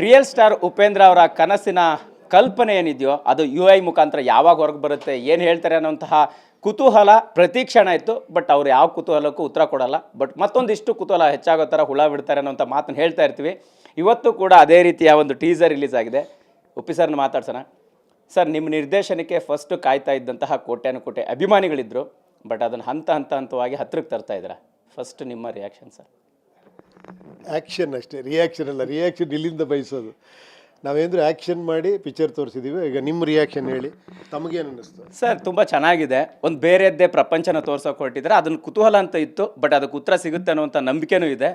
Real star Upendra ಅವರ ಕನಸಿನ ಕಲ್ಪನೆ ಏನಿದೆಯೋ ಅದು ಯು ಐ ಮುಖಾಂತರ ಯಾವಾಗ ಹೊರಗೆ ಬರುತ್ತೆ, ಏನು ಹೇಳ್ತಾರೆ ಅನ್ನೋಂತಹ ಕುತೂಹಲ ಪ್ರತೀಕ್ಷಣ ಇತ್ತು. ಬಟ್ ಅವ್ರು ಯಾವ ಕುತೂಹಲಕ್ಕೂ ಉತ್ತರ ಕೊಡಲ್ಲ. ಬಟ್ ಮತ್ತೊಂದಿಷ್ಟು ಕುತೂಹಲ ಹೆಚ್ಚಾಗೋ ಥರ ಹುಳ ಬಿಡ್ತಾರೆ ಅನ್ನೋಂಥ ಮಾತನ್ನು ಹೇಳ್ತಾ ಇರ್ತೀವಿ. ಇವತ್ತು ಕೂಡ ಅದೇ ರೀತಿಯ ಒಂದು ಟೀಸರ್ ರಿಲೀಸ್ ಆಗಿದೆ. ಉಪ್ಪಿ ಸರ್ನ ಮಾತಾಡ್ಸೋಣ. ಸರ್, ನಿಮ್ಮ ನಿರ್ದೇಶನಕ್ಕೆ ಫಸ್ಟು ಕಾಯ್ತಾ ಇದ್ದಂತಹ ಕೋಟ್ಯಾನುಕೋಟೆ ಅಭಿಮಾನಿಗಳಿದ್ದರು ಬಟ್ ಅದನ್ನು ಹಂತ ಹಂತ ಹಂತವಾಗಿ ಹತ್ತಿರಕ್ಕೆ ತರ್ತಾ ಇದ್ದೀರಾ? ಫಸ್ಟ್ ನಿಮ್ಮ ರಿಯಾಕ್ಷನ್ ಸರ್ ಆ್ಯಕ್ಷನ್ ಅಷ್ಟೇ ರಿಯಾಕ್ಷನ್ ಅಲ್ಲ ರಿಯಾಕ್ಷನ್ ಇಲ್ಲಿಂದ ಬಯಸೋದು. ನಾವೇಂದ್ರೆ ಆ್ಯಕ್ಷನ್ ಮಾಡಿ ಪಿಕ್ಚರ್ ತೋರಿಸಿದ್ದೀವಿ ಈಗ ನಿಮ್ಮ ರಿಯಾಕ್ಷನ್ ಹೇಳಿ ತಮಗೇನು ಅನ್ನಿಸ್ತು? ಸರ್ ತುಂಬ ಚೆನ್ನಾಗಿದೆ. ಒಂದು ಬೇರೆದ್ದೇ ಪ್ರಪಂಚನ ತೋರ್ಸೋಕೆ ಹೊರಟಿದ್ರೆ ಅದನ್ನ ಕುತೂಹಲ ಅಂತ ಇತ್ತು ಬಟ್ ಅದಕ್ಕೆ ಉತ್ತರ ಸಿಗುತ್ತೆ ಅನ್ನುವಂಥ ನಂಬಿಕೆನೂ ಇದೆ.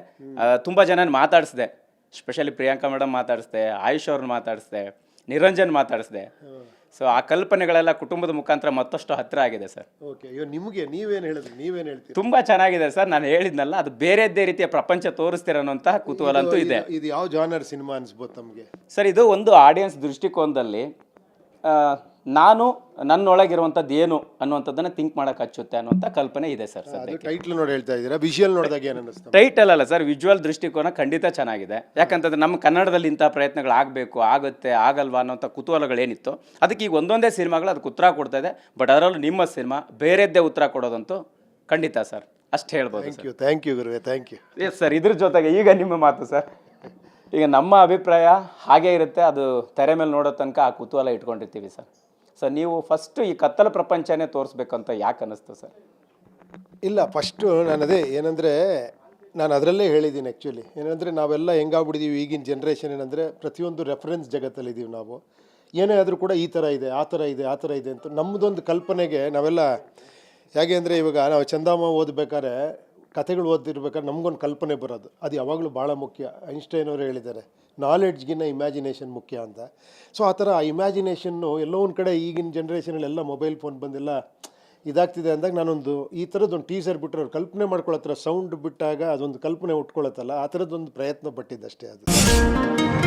ತುಂಬ ಜನ ಮಾತಾಡಿಸಿದೆ. ಸ್ಪೆಷಲಿ ಪ್ರಿಯಾಂಕಾ ಮೇಡಮ್ ಮಾತಾಡಿಸ್ದೆ, ಆಯುಷ್ ಅವ್ರನ್ನ ಮಾತಾಡಿಸ್ದೆ, ನಿರಂಜನ್ ಮಾತಾಡಿಸ್ದೆ. ಸೊ ಆ ಕಲ್ಪನೆಗಳೆಲ್ಲ ಕುಟುಂಬದ ಮುಖಾಂತರ ಮತ್ತಷ್ಟು ಹತ್ತಿರ ಆಗಿದೆ ಸರ್ ಓಕೆ ಇವಾಗ ನಿಮಗೆ ನೀವೇನು ಹೇಳಿದ್ರಿ? ನೀವೇನು ಹೇಳ್ತೀರಿ? ತುಂಬ ಚೆನ್ನಾಗಿದೆ ಸರ್ ನಾನು ಹೇಳಿದ್ನಲ್ಲ ಅದು ಬೇರೆದ್ದೇ ರೀತಿಯ ಪ್ರಪಂಚ ತೋರಿಸ್ತೀರ ಅನ್ನೋಂತಹ ಕುತೂಹಲ ಅಂತೂ ಇದೆ ಇದು- ಇದು ಯಾವ ಜಾನರ್ ಸಿನಿಮಾ ಅನ್ಸ್ಬೋದು ತಮಗೆ? ಸರ್ ಇದು ಒಂದು ಆಡಿಯನ್ಸ್ ದೃಷ್ಟಿಕೋನದಲ್ಲಿ ಆ, ನಾನು ನನ್ನೊಳಗಿರುವಂಥದ್ದು ಏನು ಅನ್ನುವಂಥದ್ದನ್ನು ಥಿಂಕ್ ಮಾಡೋಕೆ ಹಚ್ಚುತ್ತೆ ಅನ್ನುವಂಥ ಕಲ್ಪನೆ ಇದೆ ಸರ್ ಸರ್ ಟೈಟ್ಲ್ ನೋಡಿ ಹೇಳ್ತಾ ಇದ್ದೀರಾ? ವಿಜುವಲ್ ನೋಡಿದಾಗ ಏನು ಅನ್ನಿಸ್ತು? ಟೈಟಲ್ ಅಲ್ಲ ಸರ್ ವಿಜುವಲ್ ದೃಷ್ಟಿಕೋನ ಖಂಡಿತ ಚೆನ್ನಾಗಿದೆ. ಯಾಕಂತಂದ್ರೆ ನಮ್ಮ ಕನ್ನಡದಲ್ಲಿ ಇಂಥ ಪ್ರಯತ್ನಗಳು ಆಗಬೇಕು ಆಗುತ್ತೆ ಆಗಲ್ವಾ ಅನ್ನೋಂಥ ಕುತೂಹಲಗಳೇನಿತ್ತು. ಅದಕ್ಕೆ ಈಗ ಒಂದೊಂದೇ ಸಿನಿಮಾಗಳು ಅದಕ್ಕೆ ಉತ್ತರ ಕೊಡ್ತಾ ಇದೆ ಬಟ್ ಅದರಲ್ಲೂ ನಿಮ್ಮ ಸಿನಿಮಾ ಬೇರೆದ್ದೇ ಉತ್ತರ ಕೊಡೋದಂತೂ ಖಂಡಿತ ಸರ್ ಅಷ್ಟು ಹೇಳ್ಬೋದು ಥ್ಯಾಂಕ್ ಯು ಥ್ಯಾಂಕ್ ಯು ಗುರುವೆ ಥ್ಯಾಂಕ್ ಯು ಎಸ್ ಸರ್ ಇದ್ರ ಜೊತೆಗೆ ಈಗ ನಿಮ್ಮ ಮಾತು ಸರ್. ಈಗ ನಮ್ಮ ಅಭಿಪ್ರಾಯ ಹಾಗೇ ಇರುತ್ತೆ ಅದು ತೆರೆ ಮೇಲೆ ನೋಡೋ ತನಕ ಆ ಕುತೂಹಲ ಇಟ್ಕೊಂಡಿರ್ತೀವಿ ಸರ್. ಸರ್ ನೀವು ಫಸ್ಟ್ ಈ ಕತ್ತಲ ಪ್ರಪಂಚನೇ ತೋರಿಸ್ಬೇಕಂತ ಯಾಕೆ ಅನ್ನಿಸ್ತು ಸರ್ ಇಲ್ಲ ಫಸ್ಟು ನಾನು ಅದೇ ಏನಂದರೆ, ನಾನು ಅದರಲ್ಲೇ ಹೇಳಿದ್ದೀನಿ ಆ್ಯಕ್ಚುಲಿ ಏನಂದರೆ, ನಾವೆಲ್ಲ ಹೆಂಗಾಗ್ಬಿಟ್ಟಿದ್ದೀವಿ ಈಗಿನ ಜನ್ರೇಷನ್ ಏನಂದರೆ, ಪ್ರತಿಯೊಂದು ರೆಫರೆನ್ಸ್ ಜಗತ್ತಲ್ಲಿದ್ದೀವಿ ನಾವು. ಏನೇ ಆದರೂ ಕೂಡ ಈ ಥರ ಇದೆ, ಆ ಥರ ಇದೆ, ಆ ಥರ ಇದೆ ಅಂತ ನಮ್ಮದೊಂದು ಕಲ್ಪನೆಗೆ ನಾವೆಲ್ಲ, ಹೇಗೆ ಅಂದರೆ ಇವಾಗ ನಾವು ಚಂದಾಮ ಓದಬೇಕಾದ್ರೆ ಕಥೆಗಳು ಓದಿರ್ಬೇಕಾದ್ರೆ ನಮಗೊಂದು ಕಲ್ಪನೆ ಬರೋದು. ಅದು ಯಾವಾಗಲೂ ಭಾಳ ಮುಖ್ಯ. ಐನ್ಸ್ಟೈನ್ ಅವರು ಹೇಳಿದ್ದಾರೆ ನಾಲೆಡ್ಜ್ಗಿನ್ನ ಇಮ್ಯಾಜಿನೇಷನ್ ಮುಖ್ಯ ಅಂತ. ಸೊ, ಆ ಥರ ಆ ಇಮ್ಯಾಜಿನೇಷನ್ನು ಎಲ್ಲೋ ಒಂದು ಕಡೆ ಈಗಿನ ಜನ್ರೇಷನಲ್ಲೆಲ್ಲ ಮೊಬೈಲ್ ಫೋನ್ ಬಂದೆಲ್ಲ ಇದಾಗ್ತಿದೆ ಅಂದಾಗ ನಾನೊಂದು ಈ ಥರದ್ದೊಂದು ಟೀಸರ್ ಬಿಟ್ಟರೆ ಅವ್ರು ಕಲ್ಪನೆ ಮಾಡ್ಕೊಳ್ಳೋ ಥರ ಸೌಂಡ್ ಬಿಟ್ಟಾಗ ಅದೊಂದು ಕಲ್ಪನೆ ಉಟ್ಕೊಳತ್ತಲ್ಲ, ಆ ಥರದ್ದೊಂದು ಪ್ರಯತ್ನ ಪಟ್ಟಿದ್ದಷ್ಟೇ ಅದು.